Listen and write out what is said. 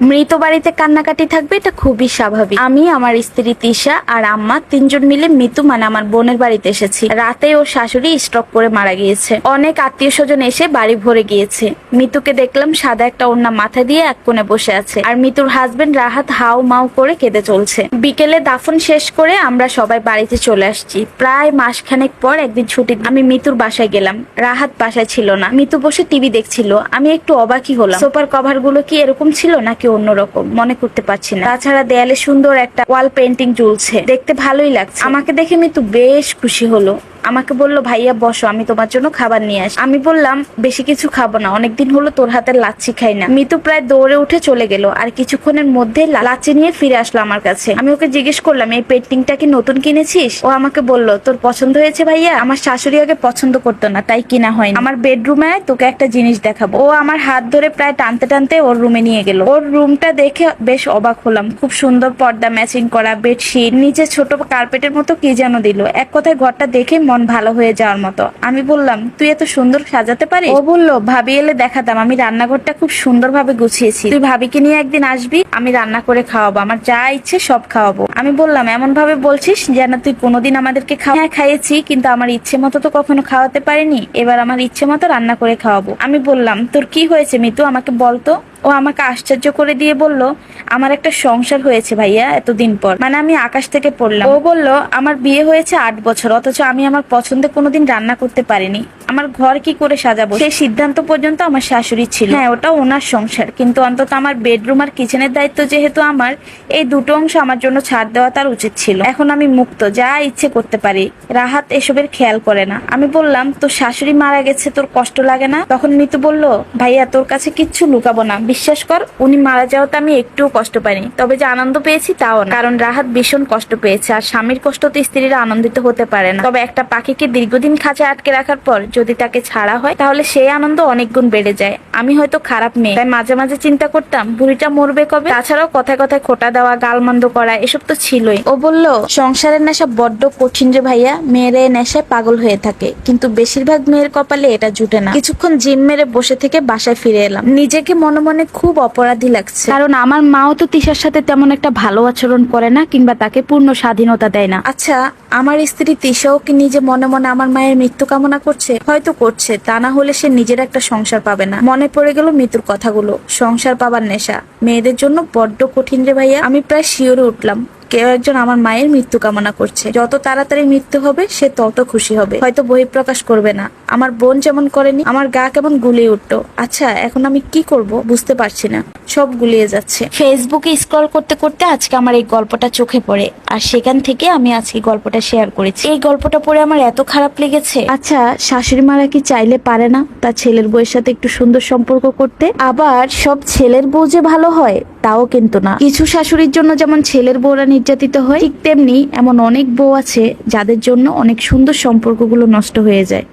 মৃত বাড়িতে কান্নাকাটি থাকবে, এটা খুবই স্বাভাবিক। আমি, আমার স্ত্রী তিশা আর আম্মা তিনজন মিলে মৃত্যু মানে আমার বোনের বাড়িতে এসেছি। রাতে ওর শাশুড়ি স্ট্রোক করে মারা গিয়েছে। অনেক আত্মীয় স্বজন এসে বাড়ি ভরে গিয়েছে। মিতুকে দেখলাম সাদা একটা ওড়না মাথা দিয়ে এক কোণে বসে আছে। আর মিতুর হাজবেন্ড রাহাত হাউ মাউ করে কেঁদে চলছে। বিকেলে দাফন শেষ করে আমরা সবাই বাড়িতে চলে আসছি। প্রায় মাসখানেক পর একদিন ছুটি আমি মিতুর বাসায় গেলাম। রাহাত বাসায় ছিল না। মিতু বসে টিভি দেখছিল। আমি একটু অবাকই হলাম। সোফার কভারগুলো কি এরকম ছিল নাকি অন্যরকম, মনে করতে পারছি না। তাছাড়া দেয়ালে সুন্দর একটা ওয়াল পেন্টিং ঝুলছে, দেখতে ভালোই লাগছে। আমাকে দেখে মিতু বেশ খুশি হলো। আমাকে বলল, ভাইয়া, বসো, আমি তোমার জন্য খাবার নিয়ে আসি। আমি বললাম, বেশি কিছু খাব না, অনেকদিন হলো তোর হাতের লাচ্ছি খাই না। মিতু প্রায় দৌড়ে উঠে চলে গেল, আর কিছুক্ষণের মধ্যে লাচ্ছি নিয়ে ফিরে আসলো আমার কাছে। আমি ওকে জিজ্ঞেস করলাম, এই পেন্টিংটা কি নতুন কিনেছিস? ও আমাকে বলল, তোর পছন্দ হয়েছে ভাইয়া? আমার শাশুড়ি আগে পছন্দ করতো না, তাই কিনা হয়নি। আমার বেডরুমে তোকে একটা জিনিস দেখাবো। ও আমার হাত ধরে প্রায় টানতে টানতে ওর রুমে নিয়ে গেল। ওর রুমটা দেখে বেশ অবাক হলাম। খুব সুন্দর পর্দা ম্যাচিং করা বেডশিট নিচে ছোট কার্পেটের মতো কি যেন দিল। এক কথায় ঘরটা দেখে মন ভালো হয়ে যাওয়ার মতো। আমি বললাম, তুই এত সুন্দর সাজাতে পারিস? ও বলল, ভাবি এলে দেখাতাম, আমি রান্নাঘরটা খুব সুন্দর ভাবে গুছিয়েছি। তুই ভাবিকে নিয়ে একদিন আসবি, আমি রান্না করে খাওয়াবো, আমার যা ইচ্ছে সব খাওয়াবো। আমি বললাম এমন ভাবে বলছিস যেন তুই কোনোদিন আমাদেরকে খাওয়া হ্যাঁ খাইয়েছি, কিন্তু আমার ইচ্ছে মতো তো কখনো খাওয়াতে পারিনি, এবার আমার ইচ্ছে মতো রান্না করে খাওয়াবো। আমি বললাম, তোর কি হয়েছে মিতু, আমাকে বলতো ও আমাকে আশ্চর্য করে দিয়ে বলল, আমার একটা সংসার হয়েছে ভাইয়া এতদিন পর। মানে আমি আকাশ থেকে পড়লাম। ও বলল, আমার বিয়ে হয়েছে আট বছর, অথচ আমি আমার পছন্দে কোনোদিন রান্না করতে পারিনি। আমার ঘর কি করে সাজাবো? সেই সিদ্ধান্ত পর্যন্ত আমার শাশুড়ি ছিল। হ্যাঁ ওটা ওনার সংসার, কিন্তু অন্তত আমার বেডরুম আর কিচেনের দায়িত্ব যেহেতু আমার, এই দুটো অংশ আমার জন্য ছাড় দেওয়া তার উচিত ছিল। এখন আমি মুক্ত, যা ইচ্ছে করতে পারি। রাহাত এসবের খেয়াল করে না। আমি বললাম, তোর শাশুড়ি মারা গেছে, তোর কষ্ট লাগে না? তখন মিতু বলল, ভাইয়া, তোর কাছে কিচ্ছু লুকাবো না। বিশ্বাস কর, উনি মারা যাওয়াতে আমি একটুও কষ্ট পাইনি। তবে যে আনন্দ পেয়েছি তাও না। কারণ রাহাত ভীষণ কষ্ট পেয়েছে আর স্বামীর কষ্টতে স্ত্রীরা আনন্দিত হতে পারে না। তবে একটা পাখিকে দীর্ঘদিন খাঁচায় আটকে রাখার পর যদি তাকে ছাড়া হয়, তাহলে সেই আনন্দ অনেক গুণ বেড়ে যায়। আমি হয়তো খারাপ মেয়ে, তাই মাঝে মাঝে চিন্তা করতাম, বুড়িটা মরবে কবে? তাছাড়াও কথায় কথায় খোটা দেওয়া, গালমন্দ করা, এসব তো ছিলই। ও বলল, সংসারের নেশা বড্ড কঠিন রে ভাইয়া, মেয়েরা এই নেশায় পাগল হয়ে থাকে। কিন্তু বেশিরভাগ মেয়ের কপালে এটা জুটে না। কিছুক্ষণ জিম মেরে বসে থেকে বাসায় ফিরে এলাম। নিজেকে মনে মনে খুব অপরাধী লাগছে। কারণ আমার মাও তো তিশার সাথে তেমন একটা ভালো আচরণ করে না কিংবা তাকে পূর্ণ স্বাধীনতা দেয় না। আচ্ছা আমার স্ত্রী তিশাও কি নিজে মনে মনে আমার মায়ের মৃত্যু কামনা করছে, হয়তো করছে, তা না হলে সে নিজের একটা সংসার পাবে না। মনে পড়ে গেল মৃত্যুর কথাগুলো। সংসার পাবার নেশা। মেয়েদের জন্য বড্ড কঠিন রে ভাইয়া। আমি প্রায় শিওরে উঠলাম, কেউ একজন আমার মায়ের মৃত্যু কামনা করছে। যত তাড়াতাড়ি মৃত্যু হবে, সে তত খুশি হবে। হয়তো বহিঃপ্রকাশ করবে না। আমার বোন যেমন করেনি, আমার গা কেমন গুলিয়ে উঠতো আচ্ছা এখন আমি কি করব বুঝতে পারছি না। সব গুলিয়ে যাচ্ছে। ফেসবুকে স্ক্রল করতে করতে আজকে আমার এই গল্পটা চোখে পড়ে। আর সেখান থেকে আমি আজকে গল্পটা শেয়ার করেছি। এই গল্পটা পড়ে আমার এত খারাপ লেগেছে। আচ্ছা শাশুড়ি মারা কি চাইলে পারে না তার ছেলের বউয়ের সাথে একটু সুন্দর সম্পর্ক করতে? আবার সব ছেলের বউ যে ভালো হয়, তাও কিন্তু না। কিছু শাশুড়ির জন্য যেমন ছেলের বউরা নির্যাতিত হয়, ঠিক তেমনি এমন অনেক বউ আছে যাদের জন্য অনেক সুন্দর সম্পর্কগুলো নষ্ট হয়ে যায়।